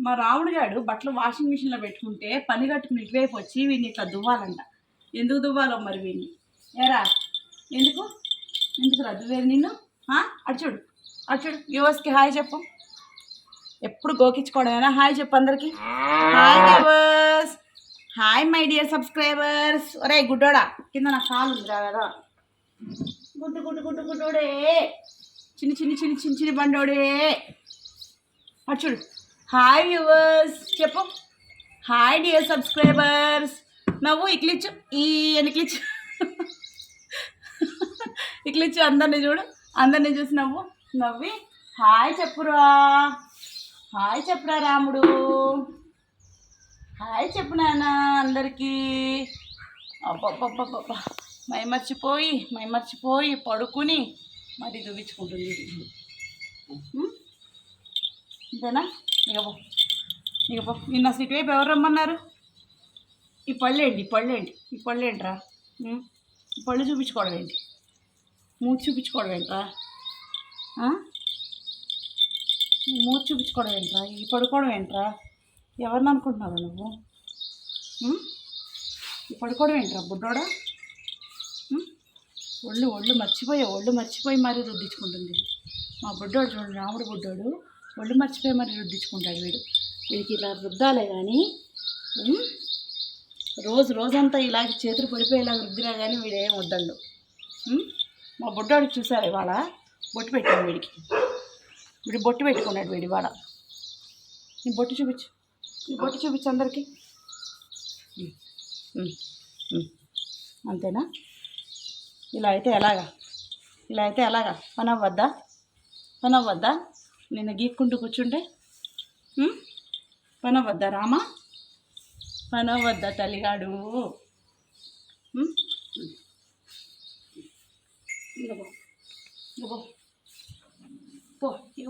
మా రాముడు గాడు బట్టలు వాషింగ్ మిషన్లో పెట్టుకుంటే పని కట్టుకుని ఇటువైపు వచ్చి వీడిని ఇట్లా దువ్వాలంట. ఎందుకు దువ్వాలో మరి వీడిని? ఎరా ఎందుకు? ఎందుకు రా వేరు నిన్ను? ఆ? అటు చూడు అటు చూడు హాయ్ చెప్పు. ఎప్పుడు గోకించుకోవడమేనా హాయ్ చెప్పు అందరికి. Hi viewers hi my dear subscribers. ఒరే గుడ్డోడా కింద నా కాలు ఉంది రా కదా. గుడ్డు గుడ్డు గుడ్డు గుడ్డోడే. చిన్ని చిన్ని చిన్ని చిన్ని చిన్ని బండోడే. అటు చూడు. హాయ్ వ్యూవర్స్ చెప్పు. హాయ్ డియర్ సబ్స్క్రైబర్స్ నవ్వు ఇక్లిచ్చు ఈ ఎనికిలిచ్చు ఇక్లిచ్చు అందరిని చూడు. అందరిని చూసి నవ్వు. నవ్వి. హాయ్ చెప్పురా. హాయ్ చెప్పురా రాముడు. హాయ్ చెప్పు నాన్న అందరికీ. అబ్బబ్బబ్బబ్బబ్బా. మై మర్చిపోయి మై మర్చిపోయి పడుకుని మరి దువ్వించుకుంటుంది. అంతేనా ఇక పో. ఇక పో. నిన్న అసలు ఇటువైపు ఎవరు రమ్మన్నారు? ఈ పళ్ళేండి ఏంటి? ఈ పళ్ళు ఈ పళ్ళు చూపించుకోవడమేంటి ఈ పళ్ళు చూపించుకోవడం ఏంటి? మూతి చూపించుకోవడం ఏంట్రా? మూతి చూపించుకోవడం ఏంట్రా? ఈ పడుకోవడం ఏంట్రా? ఎవరిని అనుకుంటున్నావు నువ్వు? ఈ పడుకోవడం ఏంట్రా బుడ్డోడా? ఒళ్ళు ఒళ్ళు మర్చిపోయి ఒళ్ళు మర్చిపోయి మరీ రుద్దించుకుంటుంది. మా బుడ్డోడు చూడండి రాముడు బుడ్డోడు. ఒళ్ళు మర్చిపోయి మరి రుద్దించుకుంటాడు వీడు. వీడికి ఇలా రుద్దాలే కానీ రోజు రోజంతా ఇలాగ చేతులు పడిపోయేలా రుద్దినా కానీ వీడేం వద్దండు మా బుడ్డోడికి చూసారు ఇవాళ? బొట్టు పెట్టాను వీడికి. వీడు బొట్టు పెట్టుకున్నాడు వీడి ఇవాళ. నీ బొట్టు చూపించు. నీ బొట్టు చూపించు అందరికీ. అంతేనా? ఇలా అయితే ఎలాగా? ఇలా అయితే ఎలాగా? పని అవ్వద్దా పని అవ్వద్దా నిన్న గీక్కుంటూ కూర్చుంటే? పనవద్దా రామా? పనవద్దా తల్లిగాడు? ఉం? ఇక పో. ఇక